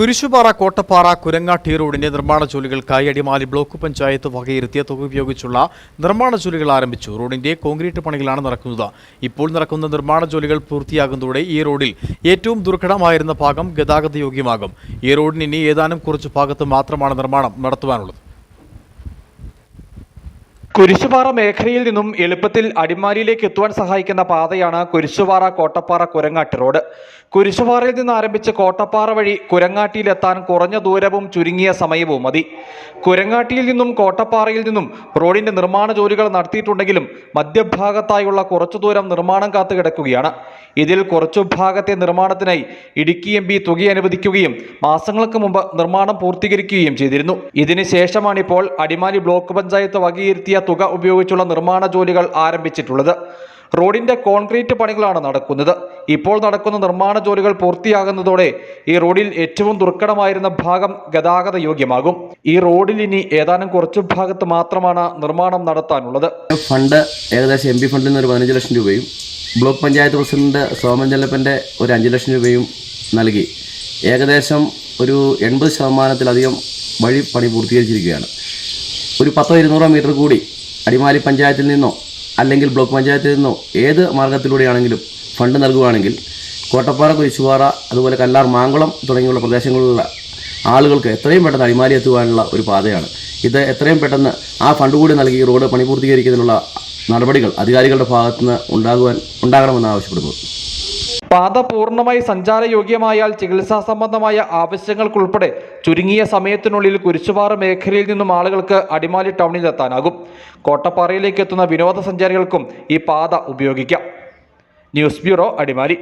കുരിശുപാറ കോട്ടപ്പാറ കുരങ്ങാട്ടി റോഡിന്റെ നിർമ്മാണ ജോലികൾക്കായി അടിമാലി ബ്ലോക്ക് പഞ്ചായത്ത് വകയിരുത്തിയ തുക ഉപയോഗിച്ചുള്ള നിർമ്മാണ ജോലികൾ ആരംഭിച്ചു. റോഡിന്റെ കോൺക്രീറ്റ് പണികളാണ് നടക്കുന്നത്. ഇപ്പോൾ നടക്കുന്ന നിർമ്മാണ ജോലികൾ പൂർത്തിയാകുന്നതോടെ ഈ റോഡിൽ ഏറ്റവും ദുർഘടമായിരുന്ന ഭാഗം ഗതാഗത യോഗ്യമാകും ഈ റോഡിന് ഇനി ഏതാനും കുറച്ച് ഭാഗത്ത് മാത്രമാണ് നിർമ്മാണം നടത്തുവാനുള്ളത്. കുരിശുപാറ മേഖലയിൽ നിന്നും എളുപ്പത്തിൽ അടിമാലിയിലേക്ക് എത്തുവാൻ സഹായിക്കുന്ന പാതയാണ് കുരിശുപാറ കോട്ടപ്പാറ കുരങ്ങാട്ടി റോഡ്. കുരിശുപാറയിൽ നിന്ന് ആരംഭിച്ച് കോട്ടപ്പാറ വഴി കുരങ്ങാട്ടിയിലെത്താൻ കുറഞ്ഞ ദൂരവും ചുരുങ്ങിയ സമയവും മതി. കുരങ്ങാട്ടിയിൽ നിന്നും കോട്ടപ്പാറയിൽ നിന്നും റോഡിന്റെ നിർമ്മാണ ജോലികൾ നടത്തിയിട്ടുണ്ടെങ്കിലും മധ്യഭാഗത്തായുള്ള കുറച്ചു ദൂരം നിർമ്മാണം കാത്തു കിടക്കുകയാണ്. ഇതിൽ കുറച്ചു ഭാഗത്തെ നിർമ്മാണത്തിനായി ഇടുക്കി എം തുക അനുവദിക്കുകയും മാസങ്ങൾക്ക് മുമ്പ് നിർമ്മാണം പൂർത്തീകരിക്കുകയും ചെയ്തിരുന്നു. ഇതിനുശേഷമാണിപ്പോൾ അടിമാലി ബ്ലോക്ക് പഞ്ചായത്ത് വകയിരുത്തിയ തുക ഉപയോഗിച്ചുള്ള നിർമ്മാണ ജോലികൾ ആരംഭിച്ചിട്ടുള്ളത്. റോഡിന്റെ കോൺക്രീറ്റ് പണികളാണ് നടക്കുന്നത്. ഇപ്പോൾ നടക്കുന്ന നിർമ്മാണ ജോലികൾ പൂർത്തിയാകുന്നതോടെ ഈ റോഡിൽ ഏറ്റവും ദുർഘടമായിരുന്ന ഭാഗം ഗതാഗത യോഗ്യമാകും. ഈ റോഡിൽ ഇനി ഏതാനും കുറച്ചു ഭാഗത്ത് മാത്രമാണ് നിർമ്മാണം നടത്താനുള്ളത്. ഫണ്ട് ഏകദേശം എം പി ഫണ്ടിൽ നിന്ന് ഒരു പതിനഞ്ച് ലക്ഷം രൂപയും ബ്ലോക്ക് പഞ്ചായത്ത് പ്രസിഡന്റ് സോമൻ ചെല്ലപ്പന്റെ ഒരു അഞ്ച് ലക്ഷം രൂപയും നൽകി. ഏകദേശം ഒരു എൺപത് ശതമാനത്തിലധികം വഴി പണി പൂർത്തീകരിച്ചിരിക്കുകയാണ്. ഒരു പത്തോ ഇരുന്നൂറോ മീറ്റർ കൂടി അടിമാലി പഞ്ചായത്തിൽ നിന്നോ അല്ലെങ്കിൽ ബ്ലോക്ക് പഞ്ചായത്തിൽ നിന്നോ ഏത് മാർഗത്തിലൂടെയാണെങ്കിലും ഫണ്ട് നൽകുകയാണെങ്കിൽ കോട്ടപ്പാറ കുരിശുപാറ അതുപോലെ കല്ലാർ മാങ്കുളം തുടങ്ങിയുള്ള പ്രദേശങ്ങളിലുള്ള ആളുകൾക്ക് എത്രയും പെട്ടെന്ന് അടിമാലി എത്തുവാനുള്ള ഒരു പാതയാണ്. ഇത് എത്രയും പെട്ടെന്ന് ആ ഫണ്ട് കൂടി നൽകി റോഡ് പണി പൂർത്തീകരിക്കുന്നതിനുള്ള നടപടികൾ അധികാരികളുടെ ഭാഗത്തുനിന്ന് ഉണ്ടാകുവാൻ ഉണ്ടാകണമെന്ന് ആവശ്യപ്പെടുന്നു പാത പൂർണമായി സഞ്ചാരയോഗ്യമായാൽ ചികിത്സാ സംബന്ധമായ ആവശ്യങ്ങൾക്കുൾപ്പെടെ ചുരുങ്ങിയ സമയത്തിനുള്ളിൽ കുരിശുപാറ മേഖലയിൽ നിന്നും ആളുകൾക്ക് അടിമാലി ടൗണിൽ എത്താനാകും. കോട്ടപ്പാറയിലേക്ക് എത്തുന്ന വിനോദസഞ്ചാരികൾക്കും ഈ പാത ഉപയോഗിക്കാം. News bureau Adimali.